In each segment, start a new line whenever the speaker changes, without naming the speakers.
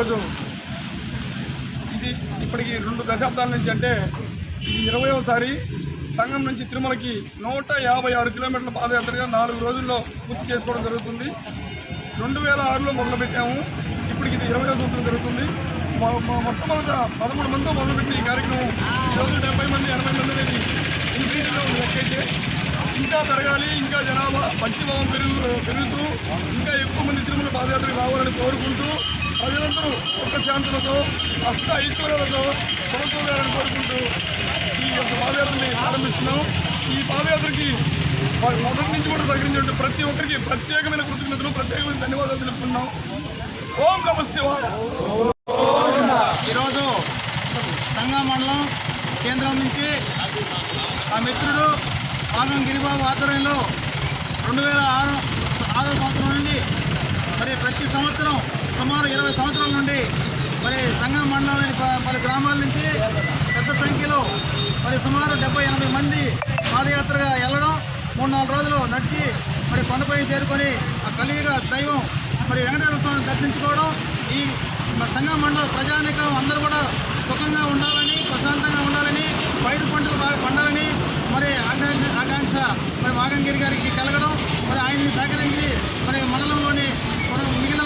ఈరోజు ఇది ఇప్పటికి రెండు దశాబ్దాల నుంచి అంటే ఇది ఇరవయవసారి సంఘం నుంచి తిరుమలకి నూట యాభై ఆరు కిలోమీటర్ల పాదయాత్రగా నాలుగు రోజుల్లో పూర్తి చేసుకోవడం జరుగుతుంది. రెండు వేల ఆరులో మొదలుపెట్టాము. ఇప్పటికి ఇది ఇరవై సంవత్సరం జరుగుతుంది. మొట్టమొదట పదమూడు మందితో మొదలుపెట్టిన ఈ కార్యక్రమం ఈరోజు డెబ్బై మంది ఎనభై మంది అనేది ఇంక్రీజింగ్లో ఉంది. లెక్కైతే ఇంకా పెరగాలి ఇంకా జనాభా భక్తిభావం పెరుగు పెరుగుతూ ఇంకా ఎక్కువ మంది తిరుమల పాదయాత్రకు రావాలని కోరుకుంటూ ప్రజలందరూ ఒక్క శాంతులతో అష్ట ఐశ్వర్యాలతో సమతూగాలని కోరుకుంటూ ఈ యొక్క పాదయాత్రని ప్రారంభిస్తున్నాం ఈ పాదయాత్రకి మొదటి నుంచి కూడా సహకరించినట్టు ప్రతి ఒక్కరికి ప్రత్యేకమైన కృతజ్ఞతలు ప్రత్యేకమైన ధన్యవాదాలు తెలుపుతున్నాం ఓం నమస్తే
ఈరోజు సంగం మండలం కేంద్రం నుంచి ఆ మిత్రుడు భాగం గిరిబాబు ఆధ్వర్యంలో రెండు వేల ఆరు ఆరో సంవత్సరం నుండి మరి ప్రతి సంవత్సరం సుమారు ఇరవై సంవత్సరాల నుండి మరి సంఘం మండలంలోని ప- పలు గ్రామాల నుంచి పెద్ద సంఖ్యలో మరి సుమారు డెబ్బై ఎనభై మంది పాదయాత్రగా వెళ్ళడం మూడు నాలుగు రోజులు నడిచి మరి కొండపై చేరుకొని ఆ కలియుగ దైవం మరి వెంకటేశ్వర స్వామిని దర్శించుకోవడం ఈ మన సంఘం మండల ప్రజానికం అందరూ కూడా సుఖంగా ఉండాలని ప్రశాంతంగా మరి మాగంగిరి గారికి కలగడం మరి ఆయన్ని సహకరించి మరి మండలంలోని మన మిగిలిన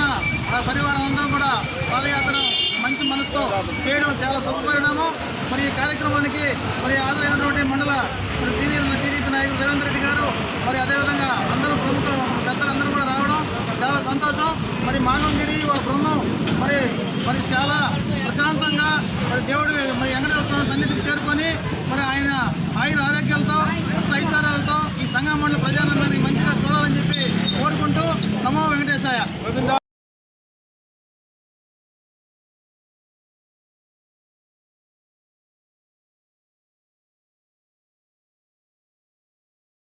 పరివారం అందరం కూడా పాదయాత్ర మంచి మనసుతో చేయడం చాలా శుభపరిణామం మరి ఈ కార్యక్రమానికి మరి హాజరైనటువంటి మండల మరి సీనియర్ టీడీపీ నాయకులు రేవంత్ రెడ్డి గారు మరి అదేవిధంగా అందరూ ప్రముఖ పెద్దలందరూ కూడా రావడం చాలా సంతోషం. మరి మాగంగిరి వాళ్ళ బృందం మరి మరి చాలా ప్రశాంతంగా మరి దేవుడు మరి వెంకటేశ్వర స్వామి సన్నిధికి చేరుకొని ఐశ్వర్యాలతో